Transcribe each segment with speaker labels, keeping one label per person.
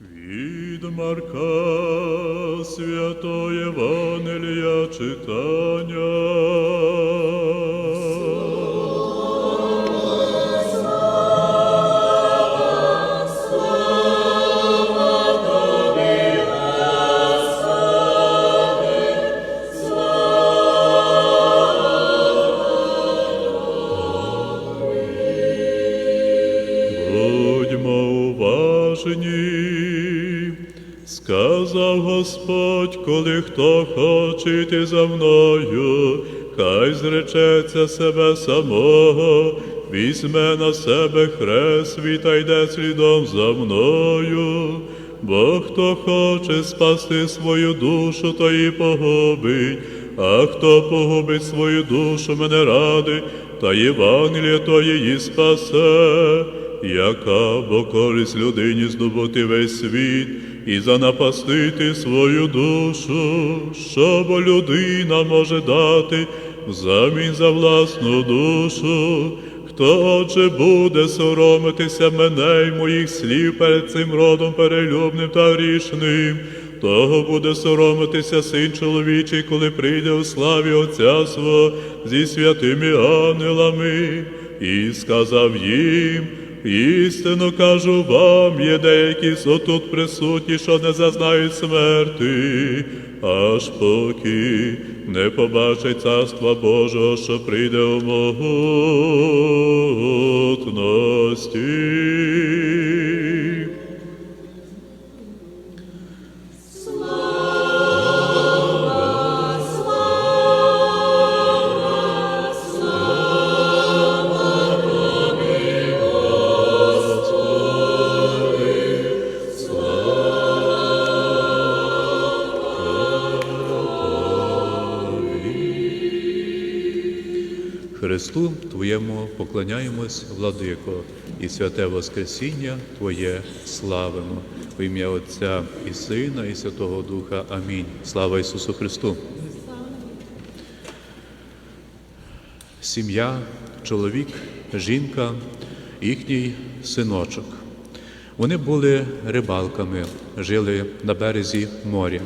Speaker 1: Від Марка святої Євангелія читання. Господь, коли хто хоче йти за мною, хай зречеться себе самого, візьме на себе хрест свій та йде слідом за мною. Бо хто хоче спасти свою душу, то і погубить, а хто погубить свою душу мене ради, та Євангеліє то її спасе, яка бо користь людині здобути весь світ і занапастити свою душу, що людина може дати взамін за власну душу. Хто отже буде соромитися мене й моїх слів перед цим родом перелюбним та грішним, того буде соромитися син чоловічий, коли прийде у славі Отця свого зі святими ангелами, і сказав їм. Істину кажу вам, є деякі тут присутні, що не зазнають смерти, аж поки не побачить царства Божого, що прийде у могутності.
Speaker 2: Христу Твоєму поклоняємось, владико, і святе Воскресіння Твоє славимо. В ім'я Отця і Сина, і Святого Духа. Амінь. Слава Ісусу Христу. Сім'я, чоловік, жінка, їхній синочок. Вони були рибалками, жили на березі моря.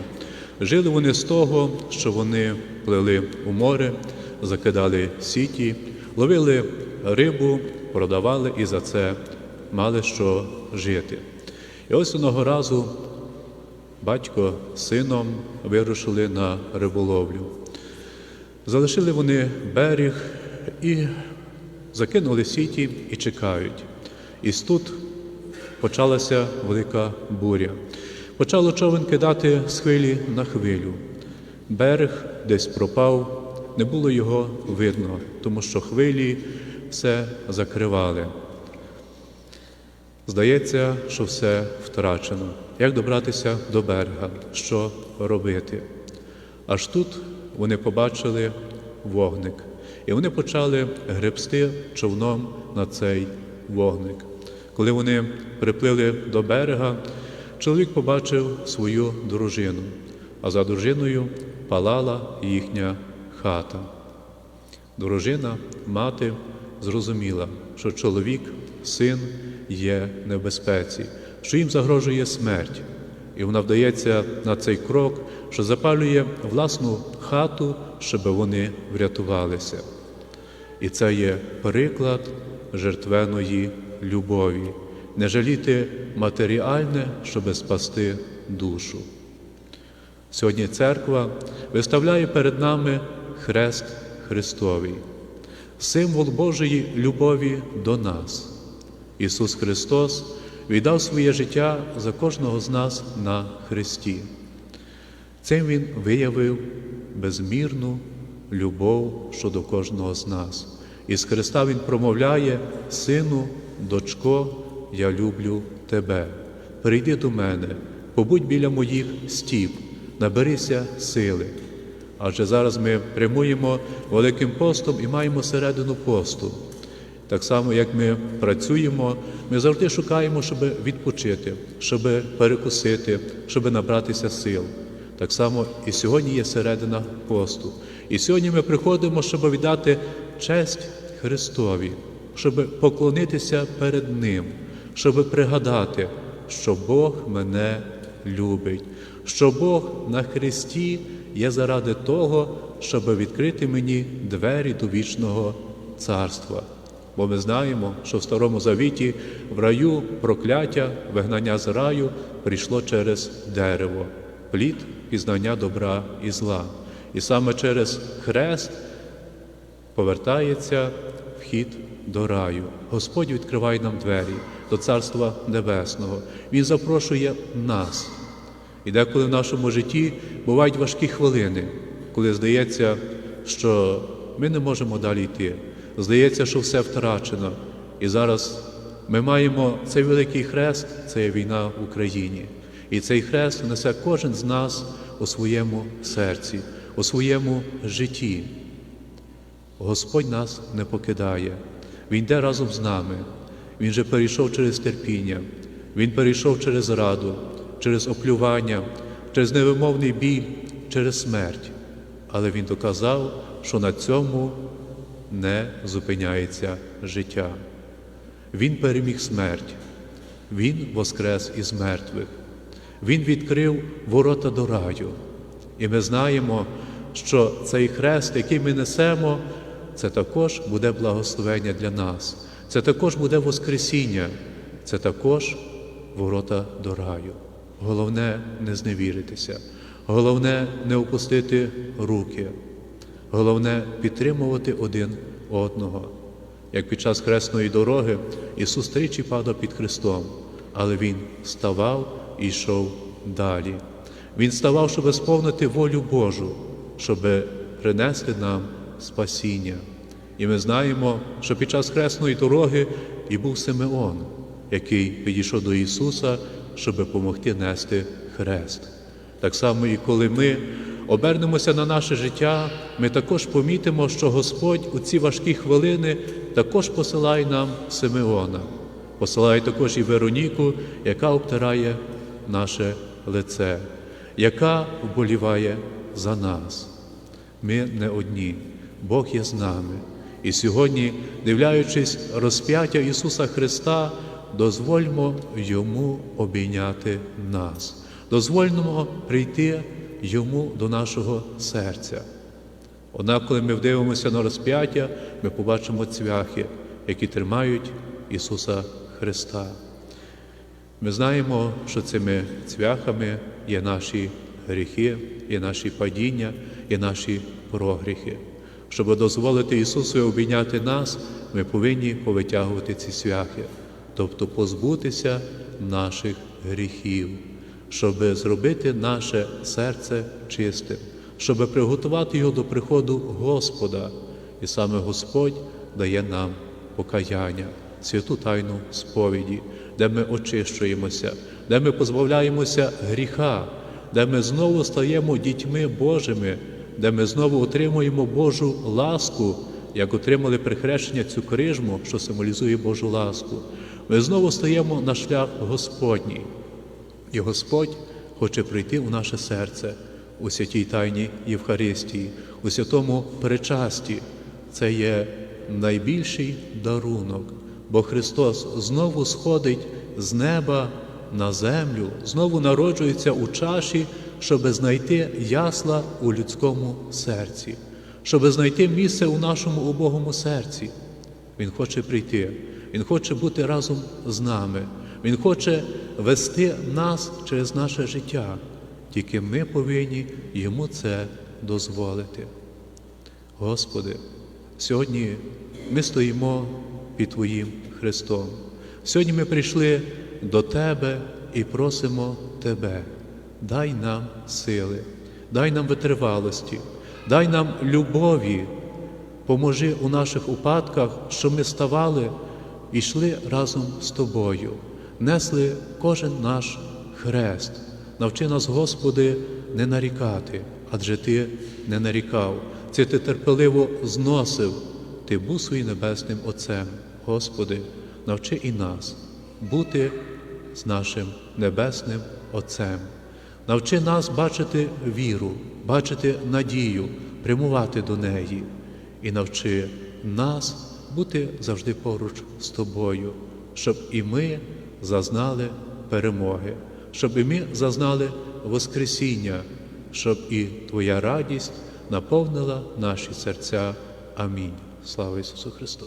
Speaker 2: Жили вони з того, що вони плили у море, закидали сіті, ловили рибу, продавали і за це мали що жити. І ось одного разу батько з сином вирушили на риболовлю. Залишили вони берег і закинули сіті і чекають. І тут почалася велика буря. Почало човен кидати з хвилі на хвилю. Берег десь пропав, не було його видно, тому що хвилі все закривали. Здається, що все втрачено. Як добратися до берега? Що робити? Аж тут вони побачили вогник, і вони почали гребсти човном на цей вогник. Коли вони приплили до берега, чоловік побачив свою дружину, а за дружиною палала їхня хата. Дружина, мати зрозуміла, що чоловік, син є в небезпеці, що їм загрожує смерть. І вона вдається на цей крок, що запалює власну хату, щоб вони врятувалися. І це є приклад жертвеної любові, не жаліти матеріальне, щоб спасти душу. Сьогодні церква виставляє перед нами хрест Христовий, символ Божої любові до нас. Ісус Христос віддав своє життя за кожного з нас на Христі. Цим Він виявив безмірну любов щодо кожного з нас. І з Христа Він промовляє, Сину, дочко, я люблю тебе. Прийди до мене, побудь біля моїх стіп, наберися сили. Адже зараз ми прямуємо Великим постом і маємо середину посту. Так само, як ми працюємо, ми завжди шукаємо, щоб відпочити, щоб перекусити, щоб набратися сил. Так само і сьогодні є середина посту. І сьогодні ми приходимо, щоб віддати честь Христові, щоб поклонитися перед Ним, щоб пригадати, що Бог мене любить, що Бог на Христі є заради того, щоб відкрити мені двері до вічного царства. Бо ми знаємо, що в Старому Завіті в раю прокляття, вигнання з раю прийшло через дерево, плід пізнання добра і зла. І саме через хрест повертається вхід до раю. Господь відкриває нам двері до Царства Небесного. Він запрошує нас. І деколи в нашому житті бувають важкі хвилини, коли здається, що ми не можемо далі йти. Здається, що все втрачено. І зараз ми маємо цей великий хрест, це є війна в Україні. І цей хрест несе кожен з нас у своєму серці, у своєму житті. Господь нас не покидає. Він йде разом з нами. Він же перейшов через терпіння, Він перейшов через раду, через оплювання, через невимовний біль, через смерть. Але Він доказав, що на цьому не зупиняється життя. Він переміг смерть, Він воскрес із мертвих, Він відкрив ворота до раю. І ми знаємо, що цей хрест, який ми несемо, це також буде благословення для нас, це також буде Воскресіння, це також ворота до раю. Головне не зневіритися, головне не опустити руки, головне підтримувати один одного. Як під час хресної дороги Ісус тричі падав під Христом, але Він вставав і йшов далі. Він ставав, щоб сповнити волю Божу, щоб принести нам спасіння. І ми знаємо, що під час хресної дороги і був Симеон, який підійшов до Ісуса, щоб допомогти нести хрест. Так само, і коли ми обернемося на наше життя, ми також помітимо, що Господь у ці важкі хвилини також посилає нам Симеона, посилає також і Вероніку, яка обтирає наше лице, яка вболіває за нас. Ми не одні, Бог є з нами. І сьогодні, дивляючись розп'яття Ісуса Христа, дозвольмо Йому обійняти нас, дозвольмо прийти Йому до нашого серця. Однак, коли ми вдивимося на розп'яття, ми побачимо цвяхи, які тримають Ісуса Христа. Ми знаємо, що цими цвяхами є наші гріхи, є наші падіння, є наші прогріхи. Щоб дозволити Ісусу обійняти нас, ми повинні повитягувати ці свяхи, тобто позбутися наших гріхів, щоб зробити наше серце чистим, щоб приготувати його до приходу Господа. І саме Господь дає нам покаяння, святу тайну сповіді, де ми очищуємося, де ми позбавляємося гріха, де ми знову стаємо дітьми Божими де ми знову отримуємо Божу ласку, як отримали при хрещення цю крижму, що символізує Божу ласку. Ми знову стаємо на шлях Господній. І Господь хоче прийти у наше серце у святій Тайні Євхаристії, у святому причасті. Це є найбільший дарунок, бо Христос знову сходить з неба на землю, знову народжується у чаші щоб знайти ясла у людському серці, щоб знайти місце у нашому убогому серці. Він хоче прийти, Він хоче бути разом з нами, Він хоче вести нас через наше життя, тільки ми повинні йому це дозволити. Господи, сьогодні ми стоїмо під Твоїм Христом. Сьогодні ми прийшли до Тебе і просимо Тебе дай нам сили, дай нам витривалості, дай нам любові, поможи у наших упадках, щоб ми ставали йшли разом з Тобою, несли кожен наш хрест. Навчи нас, Господи, не нарікати, адже Ти не нарікав, це Ти терпеливо зносив, Ти був своїм небесним Отцем. Господи, навчи і нас бути з нашим небесним Отцем. Навчи нас бачити віру, бачити надію, прямувати до неї і навчи нас бути завжди поруч з тобою, щоб і ми зазнали перемоги, щоб і ми зазнали Воскресіння, щоб і Твоя радість наповнила наші серця. Амінь. Слава Ісусу Христу!